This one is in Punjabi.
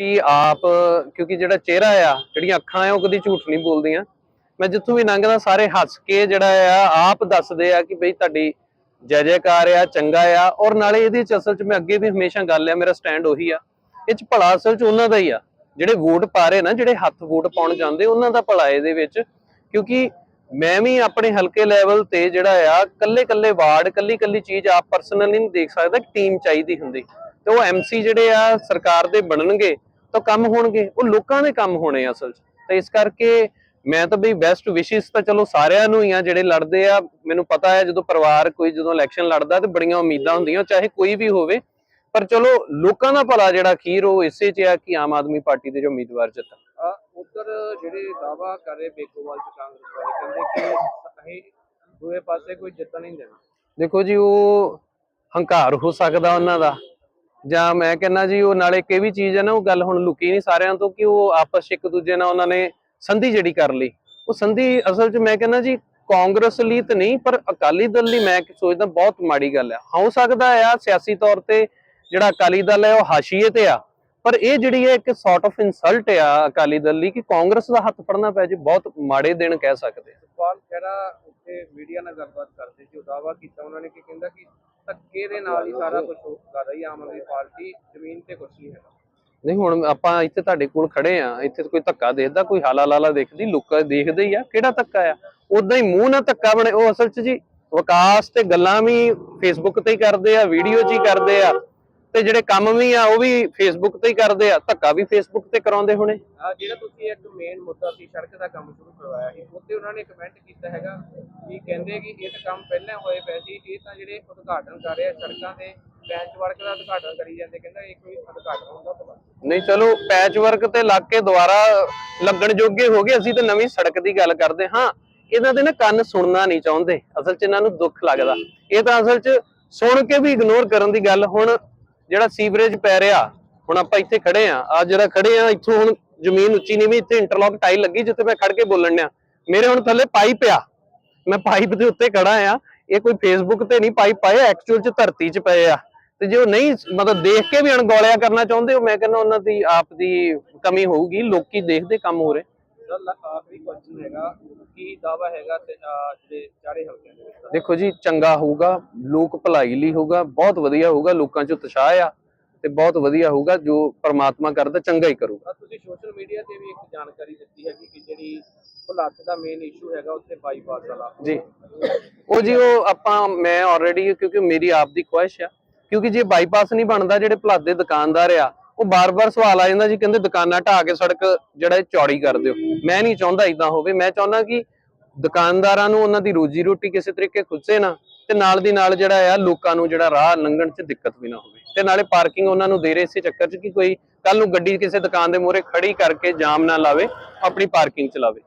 ਪਾਰਟੀ ਆਪ, ਕਿਉਂਕਿ ਜਿਹੜਾ ਚਿਹਰਾ ਆ, ਜਿਹੜੀਆਂ ਅੱਖਾਂ ਆ, ਉਹ ਕਦੀ ਝੂਠ ਨਹੀਂ ਬੋਲਦੀਆਂ। ਮੈਂ ਜਿੱਥੋਂ ਵੀ ਲੰਘਦਾ, ਸਾਰੇ ਹੱਸ ਕੇ ਜਿਹੜਾ ਆ, ਆਪ ਦੱਸਦੇ ਆ ਕਿ ਬਈ ਤੁਹਾਡੀ ਜੈ ਜੈਕਾਰ ਆ, ਚੰਗਾ ਆ। ਔਰ ਨਾਲੇ ਇਹਦੇ ਚ ਅਸਲ ਚ ਮੈਂ ਅੱਗੇ ਵੀ ਹਮੇਸ਼ਾ ਗੱਲ ਆ, ਮੇਰਾ ਸਟੈਂਡ ਉਹੀ ਆ। ਇਹ ਚ ਭਲਾ ਅਸਲ ਚ ਉਹਨਾਂ ਦਾ ਹੀ ਆ। ਜਿਹੜੇ ਵੋਟ ਪਾ ਰਹੇ ਨਾ, ਜਿਹੜੇ ਹੱਥ ਵੋਟ ਪਾਉਣ ਜਾਂਦੇ, ਉਹਨਾਂ ਦਾ ਭਲਾ ਇਹਦੇ ਵਿੱਚ। ਕਿਉਂਕਿ ਮੈਂ ਵੀ ਆਪਣੇ ਹਲਕੇ ਲੈਵਲ ਤੇ ਜਿਹੜਾ ਆ ਕੱਲੇ ਕੱਲੇ ਵਾਰਡ ਕੱਲੀ ਕੱਲੀ ਚੀਜ਼ ਆਪ ਪਰਸਨਲੀ ਨਹੀਂ ਦੇਖ ਸਕਦਾ ਟੀਮ ਚਾਹੀਦੀ ਹੁੰਦੀ। ਤੇ ਉਹ ਐਮਸੀ ਜਿਹੜੇ ਆ, ਸਰਕਾਰ ਦੇ ਬਣਨਗੇ ਤਾਂ ਕੰਮ ਹੋਣਗੇ ਉਹ ਲੋਕਾਂ ਦੇ ਕੰਮ ਹੋਣੇ ਆ ਅਸਲ 'ਚ। ਤਾਂ ਇਸ ਕਰਕੇ ਮੈਂ ਤਾਂ ਬਈ ਬੈਸਟ ਵਿਸ਼ੇਸ ਤਾਂ ਚਲੋ ਸਾਰਿਆਂ ਨੂੰ ਹੀ ਆ ਜਿਹੜੇ ਲੜਦੇ ਆ ਮੈਨੂੰ ਪਤਾ ਹੈ ਜਦੋਂ ਪਰਿਵਾਰ ਕੋਈ ਜਦੋਂ ਇਲੈਕਸ਼ਨ ਲੜਦਾ ਤੇ ਬੜੀਆਂ ਉਮੀਦਾਂ ਹੁੰਦੀਆਂ ਚਾਹੇ ਕੋਈ ਵੀ ਹੋਵੇ। ਪਰ ਚਲੋ ਲੋਕਾਂ ਦਾ ਭਲਾ ਜਿਹੜਾ ਅਖੀਰ ਉਹ ਇਸੇ 'ਚ ਆ ਕਿ ਆਮ ਆਦਮੀ ਪਾਰਟੀ ਦੇ ਜੋ ਉਮੀਦਵਾਰ ਜਿੱਤਣ ਉਧਰ ਜਿਹੜੇ ਦਾਵਾ ਕਰ ਰਹੇ ਬੇਕੋਵਾਲ ਚ ਕਾਂਗਰਸ ਵਾਲੇ ਕਹਿੰਦੇ ਕਿ ਅਸੀਂ ਦੂਏ ਪਾਸੇ ਕੋਈ ਜਿੱਤਣ ਨਹੀਂ ਦੇਣਾ। ਦੇਖੋ ਜੀ ਉਹ ਹੰਕਾਰ ਹੋ ਸਕਦਾ ਉਹਨਾਂ ਦਾ। ਜਾਂ ਮੈਂ ਕਹਿੰਦਾ ਜੀ, ਉਹ ਨਾਲੇ ਕਿ ਵੀ ਚੀਜ਼ ਹੈ ਨਾ, ਉਹ ਗੱਲ ਹੁਣ ਲੁਕੀ ਨਹੀਂ ਸਾਰਿਆਂ ਤੋਂ ਕਿ ਉਹ ਆਪਸ 'ਚ ਇੱਕ ਦੂਜੇ ਨਾਲ ਉਹਨਾਂ ਨੇ ਸੰਧੀ ਜਿਹੜੀ ਕਰ ਲਈ। ਉਹ ਸੰਧੀ ਅਸਲ 'ਚ ਮੈਂ ਕਹਿੰਦਾ ਜੀ, ਕਾਂਗਰਸ ਲਈ ਤਾਂ ਨਹੀਂ, ਪਰ ਅਕਾਲੀ ਦਲ ਲਈ ਮੈਂ ਸੋਚਦਾ ਬਹੁਤ ਮਾੜੀ ਗੱਲ ਆ। ਹੋ ਸਕਦਾ ਆ, ਸਿਆਸੀ ਤੌਰ ਤੇ ਜਿਹੜਾ ਅਕਾਲੀ ਦਲ ਹੈ, ਉਹ ਹਾਸ਼ੀਏ ਤੇ ਆ। ਪਰ ਇਹ ਜਿਹੜੀ ਹੈ ਇੱਕ ਸੌਰਟ ਆਫ ਇਨਸਲਟ ਆ ਅਕਾਲੀ ਦਲ ਲਈ ਕਿ ਕਾਂਗਰਸ ਦਾ ਹੱਥ ਫੜਨਾ ਪੈ ਜੇ, ਬਹੁਤ ਮਾੜੇ ਦਿਨ ਕਹਿ ਸਕਦੇ ਆ। ਸੁਖਪਾਲ ਉੱਥੇ ਮੀਡੀਆ ਨਾਲ ਗੱਲਬਾਤ ਕਰਦੇ ਸੀ, ਉਹ ਦਾਵਾ ਕੀਤਾ ਉਹਨਾਂ ਨੇ ਕਿ ਕਹਿੰਦਾ ਕਿ ਧੱਕੇ ਦੇ ਨਾਲ ਹੀ ਸਾਰਾ ਕੁਝ ਕਰ ਰਹੀ ਆਮ ਆਦਮੀ ਪਾਰਟੀ ਜ਼ਮੀਨ ਤੇ ਕੁਝ ਨਹੀਂ ਹੈਗਾ। ਨਹੀਂ, ਹੁਣ ਆਪਾਂ ਇੱਥੇ ਤੁਹਾਡੇ ਕੋਲ ਖੜੇ ਆ ਇੱਥੇ ਕੋਈ ਧੱਕਾ ਦੇਖਦਾ, ਕੋਈ ਹਾਲਾ ਲਾਲਾ ਦੇਖਦੀ, ਲੋਕਾਂ ਦੇਖਦੇ ਹੀ ਆ, ਕਿਹੜਾ ਧੱਕਾ ਆ? ਉਦਾਂ ਹੀ ਮੂੰਹ ਨਾਲ ਧੱਕਾ ਬਣੇ, ਉਹ ਅਸਲ 'ਚ ਜੀ, ਵਿਕਾਸ ਤੇ ਗੱਲਾਂ ਵੀ ਫੇਸਬੁੱਕ ਤੇ ਹੀ ਕਰਦੇ ਆ ਵੀਡੀਓ 'ਚ ਹੀ ਕਰਦੇ ਆ। ਤੇ ਜਿਹੜੇ ਕੰਮ ਵੀ ਆ ਉਹ ਵੀ ਫੇਸਬੁੱਕ ਤੇ ਹੀ ਕਰਦੇ ਆ ਧੱਕਾ ਵੀ ਫੇਸਬੁੱਕ ਤੇ ਕਰਾਉਂਦੇ ਹੋਣੇ। ਆ ਜਿਹੜਾ ਤੁਸੀਂ ਇੱਕ ਮੇਨ ਮੁੱਦਾ ਸੀ ਸੜਕ ਦਾ ਕੰਮ ਸ਼ੁਰੂ ਕਰਵਾਇਆ ਸੀ ਉੱਤੇ ਉਹਨਾਂ ਨੇ ਕਮੈਂਟ ਕੀਤਾ ਹੈਗਾ ਕਿ ਕਹਿੰਦੇ ਕਿ ਇਹ ਤਾਂ ਕੰਮ ਪਹਿਲਾਂ ਹੋਏ ਪਏ ਸੀ ਇਹ ਤਾਂ ਜਿਹੜੇ ਉਦਘਾਟਨ ਕਰ ਰਹੇ ਆ ਸੜਕਾਂ ਦੇ ਬੈਂਚ ਵਰਕ ਦਾ ਉਦਘਾਟਨ ਕਰੀ ਜਾਂਦੇ ਕਹਿੰਦਾ ਇਹ ਕੋਈ ਉਦਘਾਟਨ ਹੁੰਦਾ ਭਲਾ। ਨਹੀਂ ਚਲੋ ਪੈਚ ਵਰਕ ਤੇ ਲੱਗ ਕੇ ਦੁਬਾਰਾ ਲੱਗਣ ਜੋਗੇ ਹੋ ਗਏ ਅਸੀਂ ਤਾਂ ਨਵੀਂ ਸੜਕ ਦੀ ਗੱਲ ਕਰਦੇ ਹਾਂ। ਇਹਨਾਂ ਦੇ ਨਾ ਕੰਨ ਸੁਣਨਾ ਨਹੀਂ ਚਾਹੁੰਦੇ ਅਸਲ 'ਚ ਇਹਨਾਂ ਨੂੰ ਦੁੱਖ ਲੱਗਦਾ। ਇਹ ਤਾਂ ਅਸਲ 'ਚ ਸੁਣ ਕੇ ਵੀ ਇਗਨੋਰ ਕਰਨ ਦੀ ਗੱਲ ਹੁਣ ਜਿਹੜਾ ਸੀਵਰੇਜ ਪੈ ਰਿਹਾ, ਹੁਣ ਆਪਾਂ ਇੱਥੇ ਖੜੇ ਆ ਆ ਜਿਹੜਾ ਖੜੇ ਆ ਇੱਥੋਂ ਹੁਣ ਜ਼ਮੀਨ ਉੱਚੀ ਨਹੀਂ ਵੀ ਇੱਥੇ ਇੰਟਰਲੌਕ ਟਾਈਲ ਲੱਗੀ ਜਿੱਥੇ ਮੈਂ ਖੜ ਕੇ ਬੋਲਣ ਡਿਆ। ਮੇਰੇ ਹੁਣ ਥੱਲੇ ਪਾਈਪ ਆ। ਮੈਂ ਪਾਈਪ ਦੇ ਉੱਤੇ ਖੜਾ ਆ ਇਹ ਕੋਈ ਫੇਸਬੁੱਕ ਤੇ ਨਹੀਂ ਪਾਈਪ ਪਾਏ ਐਕਚੁਅਲ 'ਚ ਧਰਤੀ 'ਚ ਪਏ ਆ। ਤੇ ਜੇ ਉਹ ਨਹੀਂ ਮਤਲਬ ਦੇਖ ਕੇ ਵੀ ਅਣਗੌਲਿਆ ਕਰਨਾ ਚਾਹੁੰਦੇ ਹੋ, ਮੈਂ ਕਹਿੰਦਾ ਉਹਨਾਂ ਦੀ, ਆਪ ਦੀ ਕਮੀ ਹੋਊਗੀ, ਲੋਕੀ ਦੇਖਦੇ ਕੰਮ ਹੋ ਰਹੇ। ਸਰ ਲ- ਆਖਰੀ ਕੁਐਸਚਨ ਹੈਗਾ ਕੀ ਦਾਵਾ ਹੈਗਾ ਤੇ ਅਹ, ਜਿਹੜੇ ਚਾਰੇ ਹਲਕਿਆਂ ਦੇ ਵਿੱਚ? ਦੇਖੋ ਜੀ ਚੰਗਾ ਹੋਊਗਾ ਲੋਕ ਭਲਾਈ ਲਈ ਹੋਊਗਾ ਬਹੁਤ ਵਧੀਆ ਹੋਊਗਾ ਲੋਕਾਂ 'ਚ ਉਤਸ਼ਾਹ ਆ ਤੇ ਬਹੁਤ ਵਧੀਆ ਹੋਊਗਾ ਜੋ ਪ੍ਰਮਾਤਮਾ ਕਰਦਾ ਚੰਗਾ ਹੀ ਕਰੂਗਾ। ਤੁਸੀਂ ਸੋਸ਼ਲ ਮੀਡੀਆ ਤੇ ਵੀ ਇੱਕ ਜਾਣਕਾਰੀ ਦਿੱਤੀ ਹੈਗੀ ਕਿ ਜਿਹੜੀ ਭੁਲੱਥ ਦਾ ਮੇਨ ਇਸ਼ੂ ਹੈਗਾ ਉੱਥੇ ਬਾਈਪਾਸ ਵਾਲਾ। ਜੀ। ਉਹ ਜੀ ਉਹ ਆਪਾਂ ਮੈਂ ਆਲਰੇਡੀ ਕਿਉਂਕਿ ਮੇਰੀ ਆਪ ਦੀ ਖੁਆਇਸ਼ ਆ ਕਿਉਂਕਿ ਜੇ ਬਾਈਪਾਸ ਨਹੀਂ ਬਣਦਾ ਜਿਹੜੇ ਭਲਾਦ ਦੇ ਦੁਕਾਨਦਾਰ ਆ ਉਹ ਬਾਰ-ਬਾਰ ਸਵਾਲ ਆ ਜਾਂਦਾ ਜੀ, ਕਹਿੰਦੇ ਦੁਕਾਨਾਂ ਢਾਹ ਕੇ ਸੜਕ ਜਿਹੜਾ ਚੌੜੀ ਕਰ ਦਿਓ। ਮੈਂ ਨਹੀਂ ਚਾਹੁੰਦਾ ਇਦਾਂ ਹੋਵੇ। ਮੈਂ ਚਾਹੁੰਦਾ ਕਿ ਦੁਕਾਨਦਾਰਾਂ ਨੂੰ ਉਹਨਾਂ ਦੀ ਰੋਜੀ ਰੋਟੀ ਕਿਸੇ ਤਰੀਕੇ ਖੁੱਸੇ ਨਾ ਤੇ ਨਾਲ ਦੀ ਨਾਲ ਜਿਹੜਾ ਆ, ਲੋਕਾਂ ਨੂੰ ਜਿਹੜਾ ਰਾਹ ਲੰਘਣ 'ਚ ਦਿੱਕਤ ਵੀ ਨਾ ਹੋਵੇ। ਤੇ ਨਾਲੇ ਪਾਰਕਿੰਗ ਉਹਨਾਂ ਨੂੰ ਦੇ ਰਹੇ ਸੀ ਚੱਕਰ 'ਚ ਕਿ ਕੋਈ ਕੱਲ ਨੂੰ ਗੱਡੀ ਕਿਸੇ ਦੁਕਾਨ ਦੇ ਮੂਹਰੇ ਖੜੀ ਕਰਕੇ ਜਾਮ ਨਾ ਲਾਵੇ, ਆਪਣੀ ਪਾਰਕਿੰਗ ਚਲਾਵੇ